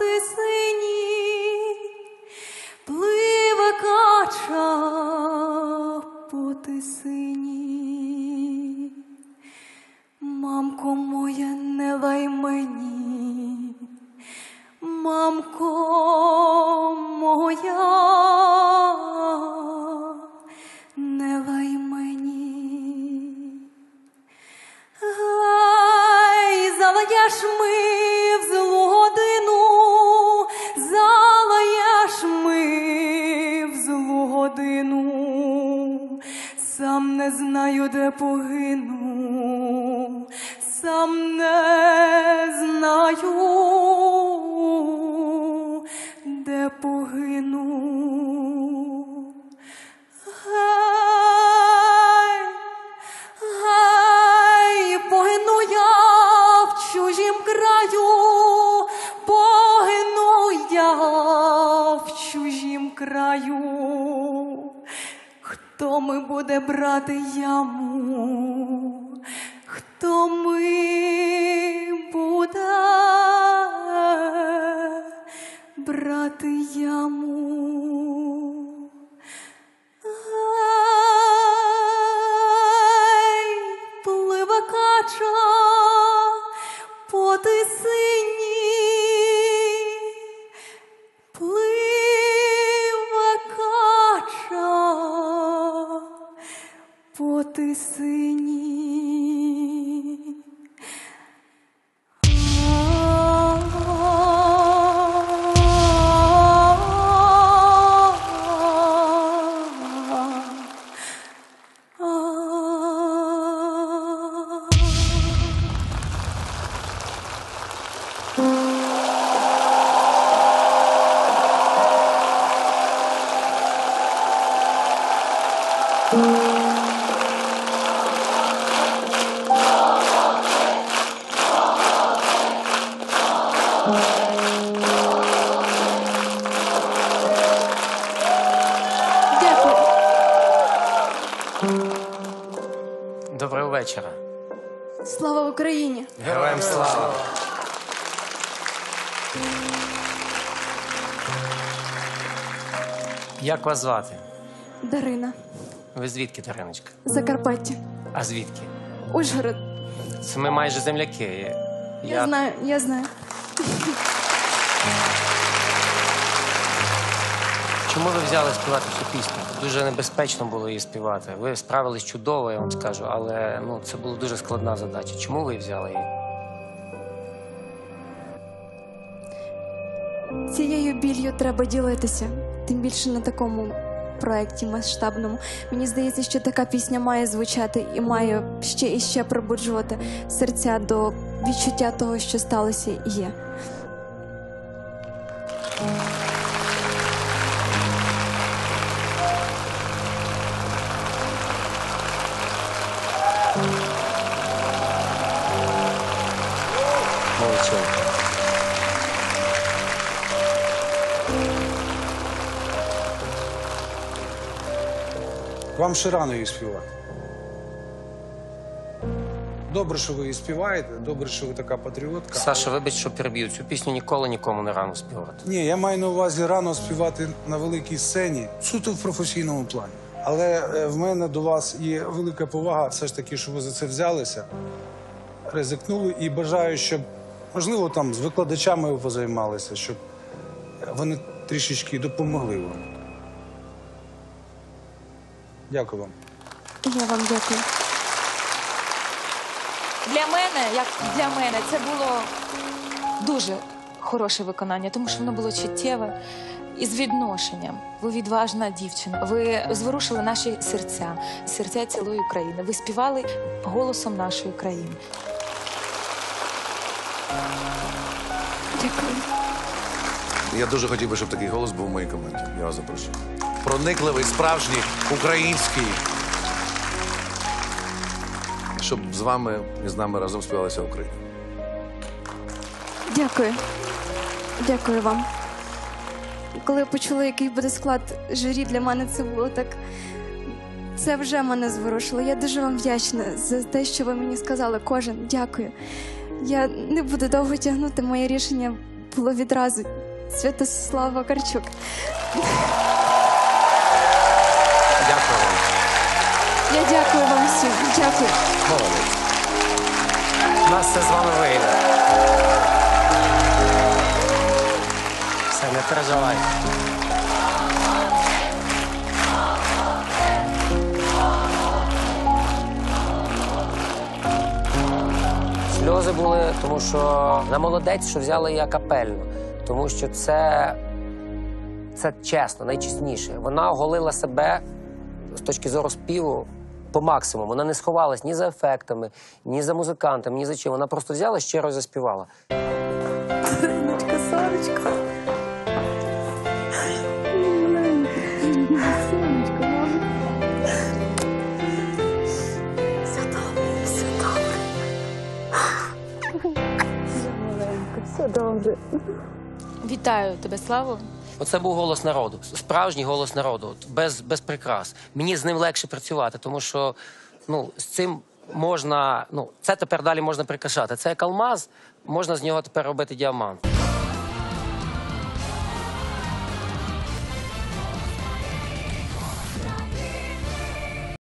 ти сині, пливе кача поти сині, Мамко моя, не лай мені, мамко моя. Де погину, сам не буде брати яму? Хто ми буде брати яму? Гай, пливе кача по тисині, Доброго вечора. Слава Україні! Героям слава! Як вас звати? Дарина, Ви звідки, Дариночка? Закарпаття, А звідки? Ужгород. Це ми майже земляки. Я, знаю, я знаю. Чому ви взяли співати цю пісню? Дуже небезпечно було її співати. Ви справились чудово, я вам скажу, але ну, це була дуже складна задача. Чому ви взяли її? Цією біллю треба ділитися, тим більше на такому проєкті масштабному. Мені здається, що така пісня має звучати і має ще і ще пробуджувати серця до відчуття того, що сталося і є. Вам ще рано її співати. Добре, що ви її співаєте, добре, що ви така патріотка. Саша, вибач, що переб'ю. Цю пісню ніколи нікому не рано співати. Ні, я маю на увазі рано співати на великій сцені, суто в професійному плані. Але е, в мене до вас є велика повага, все ж таки, що ви за це взялися, ризикнули і бажаю, щоб, можливо, там з викладачами ви позаймалися, щоб вони трішечки допомогли вам. Дякую вам. Я вам дякую. Для мене, як для мене, це було дуже хороше виконання, тому що воно було чуттєве і з відношенням. Ви відважна дівчина. Ви зворушили наші серця, серця цілої України. Ви співали голосом нашої країни. Дякую. Я дуже хотів би, щоб такий голос був у моїй команді. Я вас запрошую. Проникливий, справжній, український. Щоб з вами і з нами разом співалася Україна. Дякую. Дякую вам. Коли я почула, який буде склад журі, для мене це було так. Це вже мене зворушило. Я дуже вам вдячна за те, що ви мені сказали. Кожен дякую. Я не буду довго тягнути. Моє рішення було відразу. Святослав Вакарчук. Дякую вам. Я дякую вам всім. Дякую. Молодець. У нас все з вами вийде. Все, не переживай. Сльози були, тому що на молодець, що взяли я капельну. Тому що це, це чесно, найчесніше. Вона оголила себе з точки зору співу по максимуму. Вона не сховалась ні за ефектами, ні за музикантами, ні за чим. Вона просто взяла щиро і заспівала. Все добре. Маленько, все добре. Вітаю тебе, Славу. Оце був голос народу, справжній голос народу, без, без прикрас. Мені з ним легше працювати, тому що ну, з цим можна, ну, це тепер далі можна прикрашати. Це як алмаз, можна з нього тепер робити діамант.